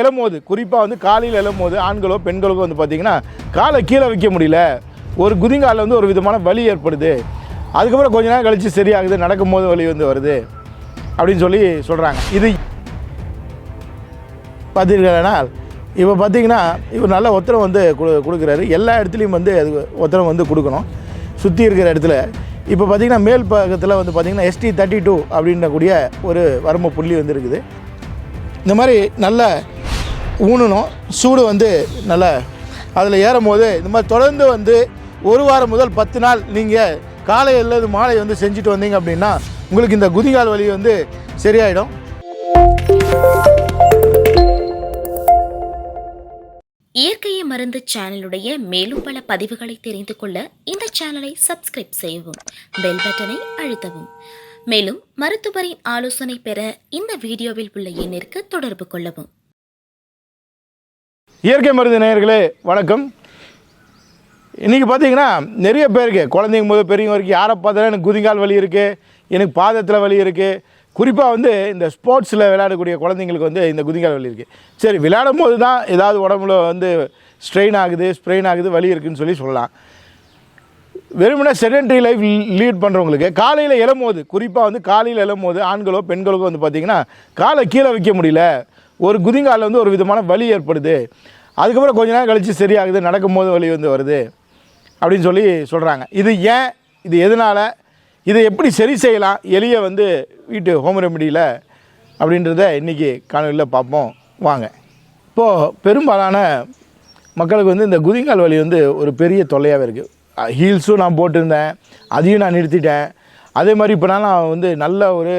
எழும்போது குறிப்பாக வந்து காலையில் எழும்போது ஆண்களோ பெண்களுக்கோ வந்து பார்த்தீங்கன்னா காலை கீழே வைக்க முடியல. ஒரு குதிங்காலில் வந்து ஒரு விதமான வலி ஏற்படுது. அதுக்கப்புறம் கொஞ்ச நேரம் கழித்து சரியாகுது நடக்கும்போது வலி வந்து வருது. அப்படின்னு சொல்லி சொல்கிறாங்க இது பார்த்தீங்கன்னா இப்போ பார்த்தீங்கன்னா இவர் நல்ல ஒத்தரம் வந்து கொடு கொடுக்குறாரு. எல்லா இடத்துலையும் வந்து அது ஒத்தரம் வந்து கொடுக்கணும். சுற்றி இருக்கிற இடத்துல. இப்போ பார்த்தீங்கன்னா மேல் பக்கத்தில் வந்து பார்த்தீங்கன்னா எஸ்டி தேர்ட்டி டூ அப்படின்றக்கூடிய ஒரு வரம்பு புள்ளி வந்து இருக்குது. இந்த மாதிரி நல்ல ஊனணும் சூடு வந்து நல்லா அதில் ஏறும் போது இந்த மாதிரி தொடர்ந்து வந்து ஒரு வாரம் முதல் பத்து நாள் நீங்கள் காலை அல்லது மாலை வந்து செஞ்சுட்டு வந்தீங்க அப்படின்னா உங்களுக்கு இந்த குதிகால் வலி வந்து சரியாயிடும். இயற்கையை மருந்து சேனலுடைய மேலும் பல பதிவுகளை தெரிந்து கொள்ள இந்த சேனலை சப்ஸ்கிரைப் செய்யவும் பெல் பட்டனை அழுத்தவும். மேலும் மருத்துவரின் ஆலோசனை பெற இந்த வீடியோவில் உள்ள எண்ணிற்கு தொடர்பு கொள்ளவும். இயற்கை மருந்து நேயர்களே வணக்கம். இன்றைக்கி பார்த்தீங்கன்னா நிறைய பேருக்கு குழந்தைங்க முதல் பெரியவங்க வரைக்கும் யாரை பார்த்தாலும் எனக்கு குதிங்கால் வலி இருக்குது எனக்கு பாதத்தில் வலி இருக்குது குறிப்பாக வந்து இந்த ஸ்போர்ட்ஸில் விளையாடக்கூடிய குழந்தைங்களுக்கு வந்து இந்த குதிங்கால் வலி இருக்குது சரி விளையாடும் போது தான் ஏதாவது உடம்புல வந்து ஸ்ட்ரெயின் ஆகுது ஸ்ப்ரெயின் ஆகுது வலி இருக்குதுன்னு சொல்லி சொல்லலாம். வெறுமனே செடென்ட்ரி லைஃப் லீட் பண்ணுறவங்களுக்கு காலையில் எழும்போது குறிப்பாக வந்து காலையில் எழும்போது ஆண்களோ பெண்களுக்கோ வந்து பார்த்திங்கன்னா காலை கீழே வைக்க முடியல. ஒரு குதிங்காலில் வந்து ஒரு விதமான வலி ஏற்படுது. அதுக்கப்புறம் கொஞ்ச நேரம் கழித்து சரியாகுது நடக்கும்போது வலி வந்து வருது அப்படின்னு சொல்லி சொல்கிறாங்க இது ஏன்? இது எதனால்? இதை எப்படி சரி செய்யலாம்? எளிய வந்து வீட்டு ஹோம் ரெமடியில் அப்படின்றத இன்றைக்கி காணொலியில் பார்ப்போம். வாங்க. இப்போது பெரும்பாலான மக்களுக்கு வந்து இந்த குதிங்கால் வலி வந்து ஒரு பெரிய தொல்லையாகவே இருக்குது ஹீல்ஸும் நான் போட்டிருந்தேன். அதையும் நான் நிறுத்திட்டேன். அதே மாதிரி இப்போ நான் வந்து நல்ல ஒரு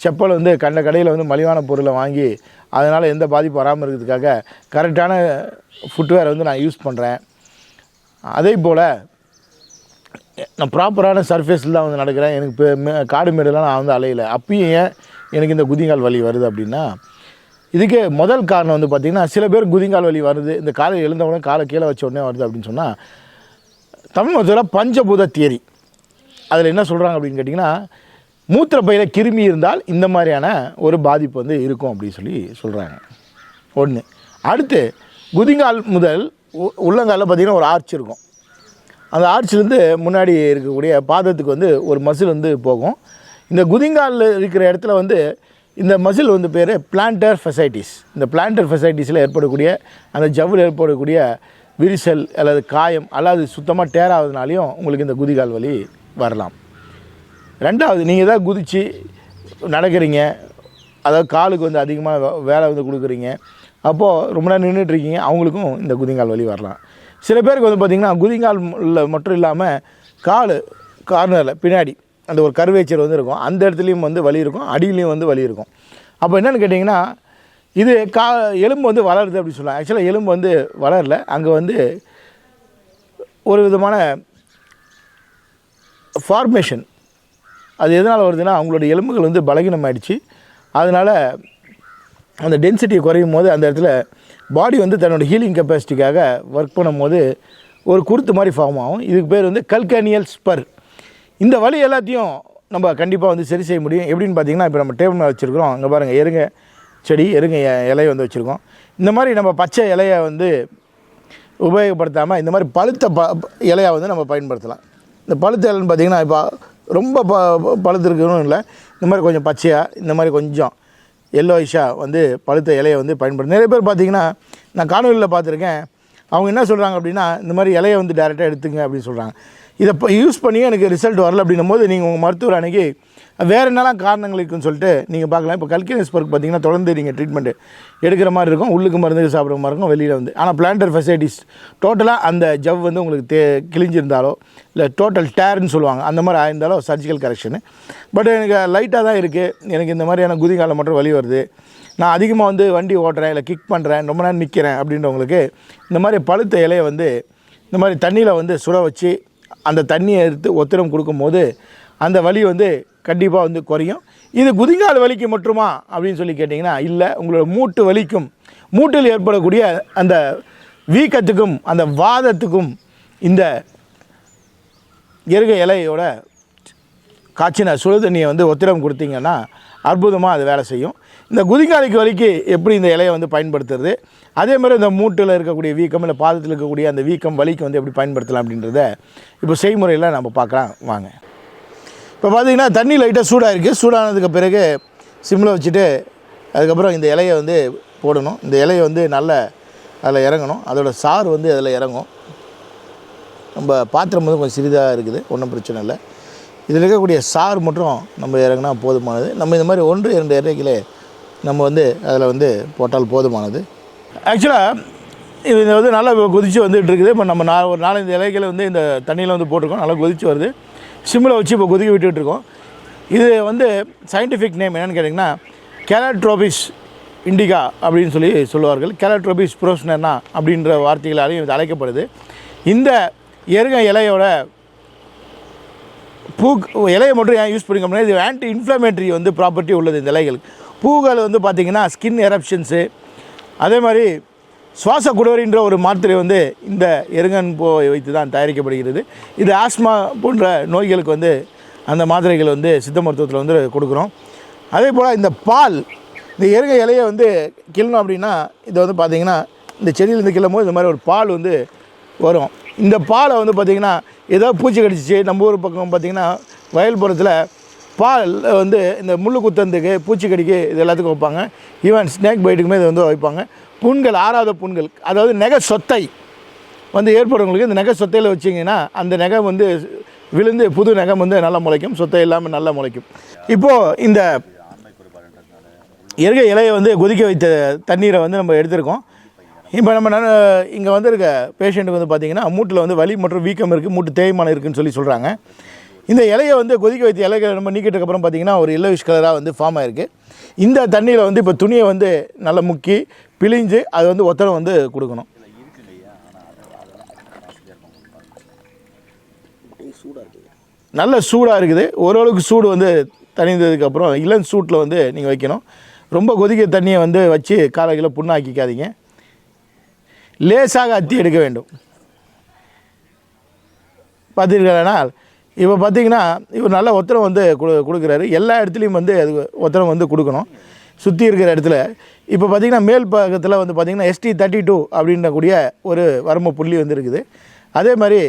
செப்பல் வந்து கண்ட கடையில் வந்து மலிவான பொருளை வாங்கி அதனால் எந்த பாதிப்பு வராமல் இருக்கிறதுக்காக கரெக்டான ஃபுட்வேரை வந்து நான் யூஸ் பண்ணுறேன் அதே போல் நான் ப்ராப்பரான சர்ஃபேஸில் தான் வந்து நடக்கிறேன். எனக்கு இப்போ மே- காடு மேடெல்லாம் நான் வந்து அலையலை. அப்பயும் ஏன் எனக்கு இந்த குதிங்கால் வலி வருது அப்படின்னா இதுக்கு முதல் காரணம் வந்து பார்த்திங்கன்னா சில பேர் குதிங்கால் வலி வருது இந்த காலை எழுந்த உடனே காலை கீழே வச்ச உடனே வருது அப்படின்னு சொன்னால் தமிழ் மருத்துவத்தில் பஞ்சபூத தியரி. அதில் என்ன சொல்கிறாங்க அப்படின்னு கேட்டிங்கன்னா மூத்திர பையில் கிருமி இருந்தால் இந்த மாதிரியான ஒரு பாதிப்பு வந்து இருக்கும் அப்படின்னு சொல்லி சொல்கிறாங்க ஒன்று அடுத்து குதிங்கால் முதல் உ- உள்ளங்காலில் பார்த்திங்கன்னா ஒரு ஆர்ச் இருக்கும். அந்த ஆர்ச்சிலேருந்து முன்னாடி இருக்கக்கூடிய பாதத்துக்கு வந்து ஒரு மசில் வந்து போகும். இந்த குதிங்காலில் இருக்கிற இடத்துல வந்து இந்த மசில் வந்து பேர் பிளான்டர் ஃபெசைட்டிஸ் இந்த பிளான்டர் ஃபெசைட்டிஸில் ஏற்படக்கூடிய அந்த ஜவ்வில் ஏற்படக்கூடிய விரிசல் அல்லது காயம் அல்லது சுத்தமாக டேர் ஆகுதுனாலையும் உங்களுக்கு இந்த குதிகால் வலி வரலாம். ரெண்டாவது நீங்கள் தான் குதித்து நடக்கிறீங்க. அதாவது காலுக்கு வந்து அதிகமாக வே- வேலை வந்து கொடுக்குறீங்க. அப்போது ரொம்ப நேரம் நின்றுட்டுருக்கீங்க அவங்களுக்கும் இந்த குதிங்கால் வலி வரலாம். சில பேருக்கு வந்து பார்த்திங்கன்னா குதிங்கால் உள்ள மட்டும் இல்லாமல் கால் கார்னரில் பின்னாடி அந்த ஒரு கருவேச்சர் வந்து இருக்கும். அந்த இடத்துலையும் வந்து வலி இருக்கும். அடியிலையும் வந்து வலி இருக்கும். அப்போ என்னென்னு கேட்டிங்கன்னா இது கா எலும்பு வந்து வளருது அப்படின்னு சொல்லலாம். ஆக்சுவலாக எலும்பு வந்து வளரல. அங்கே வந்து ஒரு விதமான ஃபார்மேஷன் அது எதனால் வருதுன்னா அவங்களோட எலும்புகள் வந்து பலகீனமாயிடுச்சு. அதனால் அந்த டென்சிட்டி குறையும் போது அந்த இடத்துல பாடி வந்து தன்னோட ஹீலிங் கெப்பாசிட்டிக்காக ஒர்க் பண்ணும்போது ஒரு குருத்து மாதிரி ஃபார்ம் ஆகும். இதுக்கு பேர் வந்து கல்கேனியல் ஸ்பர் இந்த வலி எல்லாத்தையும் நம்ம கண்டிப்பாக வந்து சரி செய்ய முடியும். எப்படின்னு பார்த்தீங்கன்னா இப்போ நம்ம டேபிள் மேலே வச்சுருக்கிறோம். அங்கே பாருங்கள் எருங்க செடி எருங்க இலையை வந்து வச்சுருக்கோம். இந்த மாதிரி நம்ம பச்சை இலையை வந்து உபயோகப்படுத்தாமல் இந்த மாதிரி பழுத்த ப ப- இலையை வந்து நம்ம பயன்படுத்தலாம். இந்த பழுத்த இலைன்னு பார்த்தீங்கன்னா இப்போ ரொம்ப ப பழுத்திருக்கணும் இல்லை. இந்த மாதிரி கொஞ்சம் பச்சையாக இந்த மாதிரி கொஞ்சம் எல்லோயிஷாக வந்து பழுத்த இலையை வந்து பயன்படுத்தும் நிறைய பேர் பார்த்தீங்கன்னா நான் காணொலியில் பார்த்துருக்கேன். அவங்க என்ன சொல்கிறாங்க அப்படின்னா இந்த மாதிரி இலையை வந்து டேரெக்டாக எடுத்துங்க அப்படின்னு சொல்கிறாங்க இதை இப்போ யூஸ் பண்ணி எனக்கு ரிசல்ட் வரல அப்படின்னும் போது நீங்கள் உங்கள் மருத்துவர் அன்னைக்கு வேறு என்னெல்லாம் காரணங்கள் இருக்குன்னு சொல்லிட்டு நீங்கள் பார்க்கலாம். இப்போ கல்கினஸ் பர்க் பார்த்தீங்கன்னா தொடர்ந்து நீங்கள் ட்ரீட்மெண்ட் எடுக்கிற மாதிரி இருக்கும். உள்ளுக்கு மருந்து சாப்பிட்ற மாதிரி இருக்கும் வெளியில் வந்து. ஆனால் பிளான்டர் ஃபெசிலிட்டிஸ் டோட்டலாக அந்த ஜவ் வந்து உங்களுக்கு தே கிழிஞ்சிருந்தாலோ இல்லை டோட்டல் டேர்ன்னு சொல்லுவாங்க அந்த மாதிரி ஆயிருந்தாலோ சர்ஜிக்கல் கரெக்ஷனு பட் எனக்கு லைட்டாக தான் இருக்குது எனக்கு இந்த மாதிரியான குதிகாலம் மட்டும் வலி வருது. நான் அதிகமாக வந்து வண்டி ஓட்டுறேன் இல்லை கிக் பண்ணுறேன் ரொம்ப நேரம் நிற்கிறேன் அப்படின்றவங்களுக்கு இந்த மாதிரி பழுத்த இலையை வந்து இந்த மாதிரி தண்ணியில் வந்து சுட வச்சு அந்த தண்ணியை எடுத்து ஒத்திரம் கொடுக்கும்போது அந்த வலி வந்து கண்டிப்பாக வந்து குறையும். இது குதிங்கால் வலிக்கு மட்டுமா அப்படின்னு சொல்லி கேட்டிங்கன்னா இல்லை. உங்களோட மூட்டு வலிக்கும். மூட்டில் ஏற்படக்கூடிய அந்த வீக்கத்துக்கும் அந்த வாதத்துக்கும் இந்த எருக இலையோட காய்ச்சின சுடு தண்ணியை வந்து ஒத்திரம் கொடுத்தீங்கன்னா அற்புதமாக அது வேலை செய்யும். இந்த குதிங்காலிக்கு வலிக்கு எப்படி இந்த இலையை வந்து பயன்படுத்துறது? அதே மாதிரி இந்த மூட்டில் இருக்கக்கூடிய வீக்கம் இல்லை பாதத்தில் இருக்கக்கூடிய அந்த வீக்கம் வலிக்கு வந்து எப்படி பயன்படுத்தலாம் அப்படின்றத இப்போ செய்முறையில் நம்ம பார்க்கலாம். வாங்க. இப்போ பார்த்தீங்கன்னா தண்ணி லைட்டாக சூடாக இருக்குது சூடானதுக்கு பிறகு சிம்மில் வச்சுட்டு அதுக்கப்புறம் இந்த இலையை வந்து போடணும். இந்த இலையை வந்து நல்ல அதில் இறங்கணும். அதோட சாறு வந்து அதில் இறங்கும். நம்ம பாத்திரம் வந்து கொஞ்சம் சிறிதாக இருக்குது. ஒன்றும் பிரச்சனை இல்லை. இதில் இருக்கக்கூடிய சாறு மட்டும் நம்ம இறங்கினா போதுமானது. நம்ம இந்த மாதிரி ஒன்று இரண்டு இறக்கிலே நம்ம வந்து அதில் வந்து போட்டால் போதுமானது. ஆக்சுவலாக இது வந்து நல்லா கொதித்து வந்துட்டு இருக்குது. இப்போ நம்ம நா ஒரு நாலஞ்சு இலைகளை வந்து இந்த தண்ணியில் வந்து போட்டிருக்கோம். நல்லா கொதித்து வருது. சிம்மில் வச்சு இப்போ கொதிக்க விட்டுட்டு இருக்கோம். இது வந்து சயின்டிஃபிக் நேம் என்னென்னு கேட்டிங்கன்னா கேலட்ரோபிஸ் இண்டிகா அப்படின்னு சொல்லி சொல்லுவார்கள். கேலட்ரோபிஸ் புரோஸ்னா அப்படின்ற வார்த்தைகளாலையும் இது அழைக்கப்படுது. இந்த எருக இலையோட பூ இலையை மட்டும் ஏன் யூஸ் பண்ணிக்கோம்னா இது ஆன்டி இன்ஃப்ளமேட்டரி வந்து ப்ராப்பர்ட்டி உள்ளது இந்த இலைகளுக்கு. பூக்கள் வந்து பார்த்திங்கன்னா ஸ்கின் எரப்ஷன்ஸு அதே மாதிரி சுவாச குடவரின்ற ஒரு மாத்திரை வந்து இந்த எருங்கன் பூ வைத்து தான் தயாரிக்கப்படுகிறது. இது ஆஸ்மா போன்ற நோய்களுக்கு வந்து அந்த மாத்திரைகள் வந்து சித்த மருத்துவத்தில் வந்து கொடுக்குறோம். அதே போல் இந்த பால் இந்த எருங்க இலையை வந்து கிள்ளணும் அப்படின்னா இதை வந்து பார்த்திங்கன்னா இந்த செடியிலேருந்து கிள்ளும் போது இந்த மாதிரி ஒரு பால் வந்து வரும். இந்த பாலை வந்து பார்த்திங்கன்னா ஏதோ பூச்சி கடிச்சிச்சு நம்ம ஊர் பக்கம் பார்த்திங்கன்னா வயல்புறத்தில் பால் வந்து இந்த முள்ளு குத்தந்துக்கு பூச்சிக்கடிக்கு இது எல்லாத்துக்கும் வைப்பாங்க. ஈவன் ஸ்னேக் பைட்டுக்குமே இது வந்து வைப்பாங்க. புண்கள் ஆறாத புண்கள் அதாவது நெகை சொத்தை. வந்து ஏற்படுறவங்களுக்கு இந்த நெகை சொத்தையில் வச்சிங்கன்னா அந்த நெகை வந்து விழுந்து புது நெகம் வந்து நல்லா முளைக்கும். சொத்தை இல்லாமல் நல்லா முளைக்கும். இப்போது இந்த இயற்கை இலையை வந்து கொதிக்க வைத்த தண்ணீரை வந்து நம்ம எடுத்திருக்கோம். இப்போ நம்ம நான் இங்கே வந்திருக்க பேஷண்ட்டுக்கு வந்து பார்த்திங்கன்னா மூட்டில் வந்து வலி மற்றும் வீக்கம் இருக்குது மூட்டு தேய்மானம் இருக்குதுன்னு சொல்லி சொல்கிறாங்க இந்த இலையை வந்து கொதிக்க வைத்த இலைகளை நம்ம நீக்கிட்டதுக்கப்புறம் பார்த்திங்கன்னா ஒரு எல்லோவிஷ் கலராக வந்து ஃபார்ம் ஆயிருக்கு. இந்த தண்ணியில் வந்து இப்போ துணியை வந்து நல்லா முக்கி பிழிஞ்சு அது வந்து ஒத்தடம் வந்து கொடுக்கணும். நல்ல சூடாக இருக்குது. ஓரளவுக்கு சூடு வந்து தணிந்ததுக்கப்புறம் இளம் சூட்டில் வந்து நீங்கள் வைக்கணும். ரொம்ப கொதிக்க தண்ணியை வந்து வச்சு காலை கிலோ புண்ணாக்கிக்காதீங்க. லேசாக அத்தி எடுக்க வேண்டும். பார்த்தீர்களானால் இப்போ பார்த்தீங்கன்னா இவர் நல்ல ஒத்தரம் வந்து கொடு கொடுக்குறாரு. எல்லா இடத்துலையும் வந்து அது ஒத்தரம் வந்து கொடுக்கணும். சுற்றி இருக்கிற இடத்துல. இப்போ பார்த்தீங்கன்னா மேல் பக்கத்தில் வந்து பார்த்தீங்கன்னா எஸ்டி தேர்ட்டி டூ அப்படின்றக்கூடிய ஒரு வரம்பு புள்ளி வந்து இருக்குது. அதே மாதிரி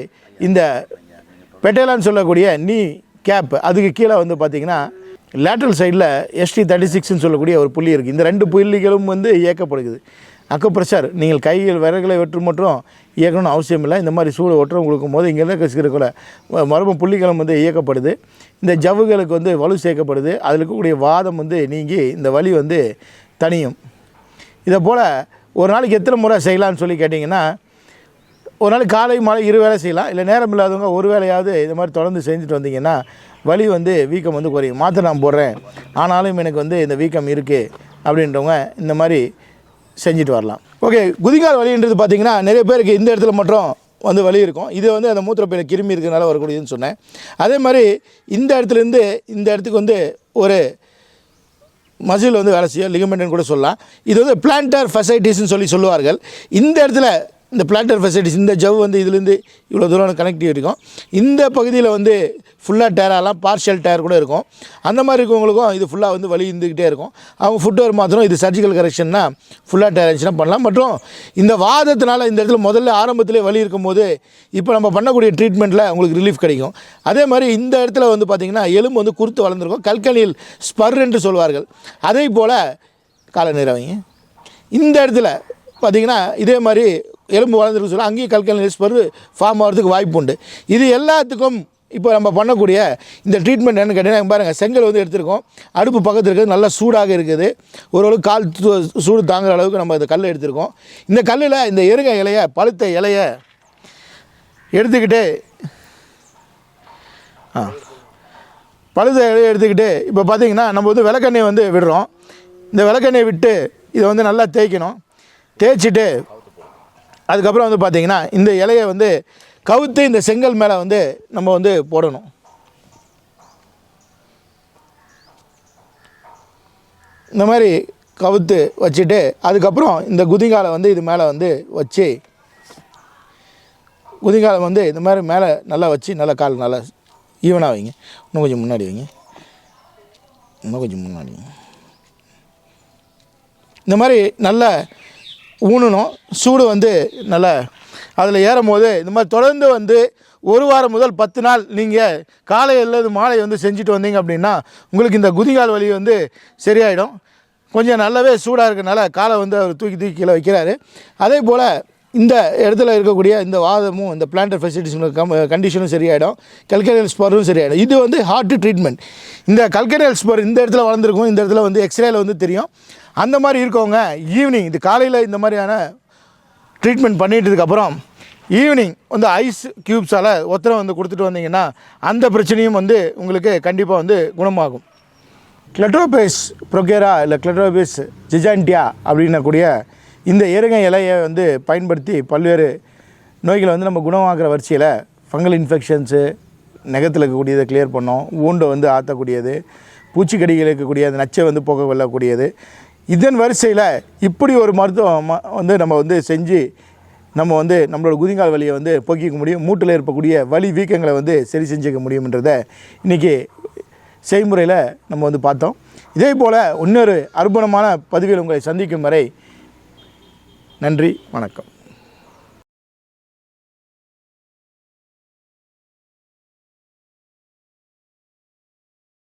இந்த பெட்டேலான்னு சொல்லக்கூடிய நீ கேப் அதுக்கு கீழே வந்து பார்த்தீங்கன்னா லேட்ரல் சைடில் எஸ்டி தேர்ட்டி சிக்ஸ்னு சொல்லக்கூடிய ஒரு புள்ளி இருக்குது இந்த ரெண்டு புள்ளிகளும் வந்து இயக்கப்படுகிறது. அக்குப்ரெஷர் நீங்கள் கையில் விரல்களை வெற்று மட்டும் இயக்கணும்னு அவசியம் இல்லை. இந்த மாதிரி சூடு ஒற்றம் கொடுக்கும் போது இங்கே இருக்கிற மரபு புள்ளிக்கிழமை வந்து இயக்கப்படுது. இந்த ஜவ்வுகளுக்கு வந்து வலு சேர்க்கப்படுது. அதில் இருக்கக்கூடிய வாதம் வந்து நீங்கி இந்த வலி வந்து தனியும் இதை போல் ஒரு நாளைக்கு எத்தனை முறை செய்யலாம்னு சொல்லி கேட்டிங்கன்னா ஒரு நாளைக்கு காலை மாலை இரு வேலை செய்யலாம். இல்லை நேரம் இல்லாதவங்க ஒரு வேளையாவது இது மாதிரி தொடர்ந்து செஞ்சுட்டு வந்தீங்கன்னா வலி வந்து வீக்கம் வந்து குறையும். மாத்திரை நான் போடுறேன். ஆனாலும் எனக்கு வந்து இந்த வீக்கம் இருக்குது அப்படின்றவங்க இந்த மாதிரி செஞ்சுட்டு வரலாம். ஓகே குதிங்கால் வலின்றது பார்த்தீங்கன்னா நிறைய பேருக்கு இந்த இடத்துல மட்டும் வந்து வலி இருக்கும். இது வந்து அந்த மூத்திரப்பையில் கிருமி இருக்கிறனால வரக்கூடியதுன்னு சொன்னேன். அதே மாதிரி இந்த இடத்துலேருந்து இந்த இடத்துக்கு வந்து ஒரு மசில் வந்து வேலை செய்யும் லிகமெண்ட்னு கூட சொல்லலாம். இது வந்து பிளான்டர் ஃபெசைட்டிஸ்ன்னு சொல்லி சொல்லுவார்கள். இந்த இடத்துல இந்த பிளாட்டர் ஃபெசிலிட்டிஸ் இந்த ஜவ் வந்து இதுலேருந்து இவ்வளோ தூரம் கனெக்டிவ் இருக்கும் இந்த பகுதியில் வந்து ஃபுல்லாக டயரெல்லாம் பார்ஷியல் டயர் கூட இருக்கும். அந்த மாதிரி இருக்கவங்களுக்கும் இது ஃபுல்லாக வந்து வலி இருந்துக்கிட்டே இருக்கும். அவங்க ஃபுட்வேர் மாத்திரம் இது சர்ஜிக்கல் கரெக்ஷன்னா ஃபுல்லாக டயர் இருந்துச்சுன்னா பண்ணலாம். மற்றும் இந்த வாதத்தினால இந்த இடத்துல முதல்ல ஆரம்பத்திலே வலி இருக்கும்போது இப்போ நம்ம பண்ணக்கூடிய ட்ரீட்மெண்ட்டில் உங்களுக்கு ரிலீஃப் கிடைக்கும். அதே மாதிரி இந்த இடத்துல வந்து பார்த்திங்கன்னா எலும்பு வந்து குறுத்து வளர்ந்துருக்கும். கல்கனியில் ஸ்பர் என்று சொல்வார்கள். அதே போல் கால நிறவைங்க இந்த இடத்துல பார்த்திங்கன்னா இதே மாதிரி எலும்பு வளர்ந்துருக்கு சொல்லி அங்கேயும் கல்கல் ஸ்பர் ஃபார்ம் ஆகிறதுக்கு வாய்ப்பு உண்டு. இது எல்லாத்துக்கும் இப்போ நம்ம பண்ணக்கூடிய இந்த ட்ரீட்மெண்ட் என்னென்னு கேட்டீங்கன்னா பாருங்கள் செங்கல் வந்து எடுத்திருக்கோம். அடுப்பு பக்கத்தில் இருக்கிறது நல்லா சூடாக இருக்குது. ஓரளவுக்கு கால் சூடு தாங்குற அளவுக்கு நம்ம இந்த கல் எடுத்திருக்கோம். இந்த கல்லில் இந்த எருங்க இலைய பழுத்த இலைய எடுத்துக்கிட்டு ஆ பழுத இலையை எடுத்துக்கிட்டு இப்போ பார்த்தீங்கன்னா நம்ம வந்து விளக்கெண்ணெய் வந்து விடுறோம். இந்த விளக்கெண்ணெய் விட்டு இதை வந்து நல்லா தேய்க்கணும். தேய்ச்சிட்டு அதுக்கப்புறம் வந்து பார்த்திங்கன்னா இந்த இலையை வந்து கவுத்து இந்த செங்கல் மேலே வந்து நம்ம வந்து போடணும். இந்த மாதிரி கவுத்து வச்சுட்டு அதுக்கப்புறம் இந்த குதிங்காலை வந்து இது மேலே வந்து வச்சு குதிங்காலம் வந்து இந்த மாதிரி மேலே நல்லா வச்சு நல்லா கால் நல்லா ஈவனாக வைங்க. இன்னும் கொஞ்சம் முன்னாடி வைங்க. இன்னும் கொஞ்சம் முன்னாடி இந்த மாதிரி நல்ல ஊனணும் சூடு வந்து நல்லா அதில் ஏறும்போது இந்த மாதிரி தொடர்ந்து வந்து ஒரு வாரம் முதல் பத்து நாள் நீங்கள் காலை அல்லது மாலை வந்து செஞ்சுட்டு வந்தீங்க அப்படின்னா உங்களுக்கு இந்த குதிகால் வலி வந்து சரியாயிடும். கொஞ்சம் நல்லாவே சூடாக இருக்கனால காலை வந்து அவர் தூக்கி தூக்கி கீழே வைக்கிறாரு. அதே போல் இந்த இடத்துல இருக்கக்கூடிய இந்த வாதமும் இந்த பிளான்டர் ஃபெசிலிட்டிஸ் கம் கண்டிஷனும் சரியாயிடும். கல்கரியல் ஸ்போரும் சரியாயிடும். இது வந்து ஹார்ட் ட்ரீட்மெண்ட் இந்த கல்கரியல் ஸ்போர் இந்த இடத்துல வளர்ந்துருக்கும் இந்த இடத்துல வந்து எக்ஸ்ரேல வந்து தெரியும். அந்த மாதிரி இருக்கவங்க ஈவினிங் இது காலையில் இந்த மாதிரியான ட்ரீட்மெண்ட் பண்ணிட்டதுக்கப்புறம் ஈவினிங் வந்து ஐஸ் க்யூப்ஸால் ஒத்தனை வந்து கொடுத்துட்டு வந்தீங்கன்னா அந்த பிரச்சனையும் வந்து உங்களுக்கு கண்டிப்பாக வந்து குணமாகும். கிளட்ரோபேஸ் ப்ரொகேரா இல்லை கிளட்ரோபேஸ் ஜிஜாண்டியா அப்படின்னக்கூடிய இந்த எருகை இலையை வந்து பயன்படுத்தி பல்வேறு நோய்களை வந்து நம்ம குணமாகிற வரிசையில் ஃபங்கல் இன்ஃபெக்ஷன்ஸு நகத்தில் இருக்கக்கூடியதை கிளியர் பண்ணோம் ஊண்டை வந்து ஆற்றக்கூடியது பூச்சிக்கடிகள் இருக்கக்கூடிய அந்த நச்சை வந்து போக வெல்லக்கூடியது. இதன் வரிசையில் இப்படி ஒரு மருத்துவம் வந்து நம்ம வந்து செஞ்சு நம்ம வந்து நம்மளோட குதிங்கால் வலியை வந்து போக்கிக்க முடியும் மூட்டில் இருக்கக்கூடிய வலி வீக்கங்களை வந்து சரி செஞ்சுக்க முடியுன்றதை இன்றைக்கி செய்முறையில் நம்ம வந்து பார்த்தோம். இதே போல் இன்னொரு அற்புதமான பதிவில் உங்களை சந்திக்கும் வரை நன்றி வணக்கம்.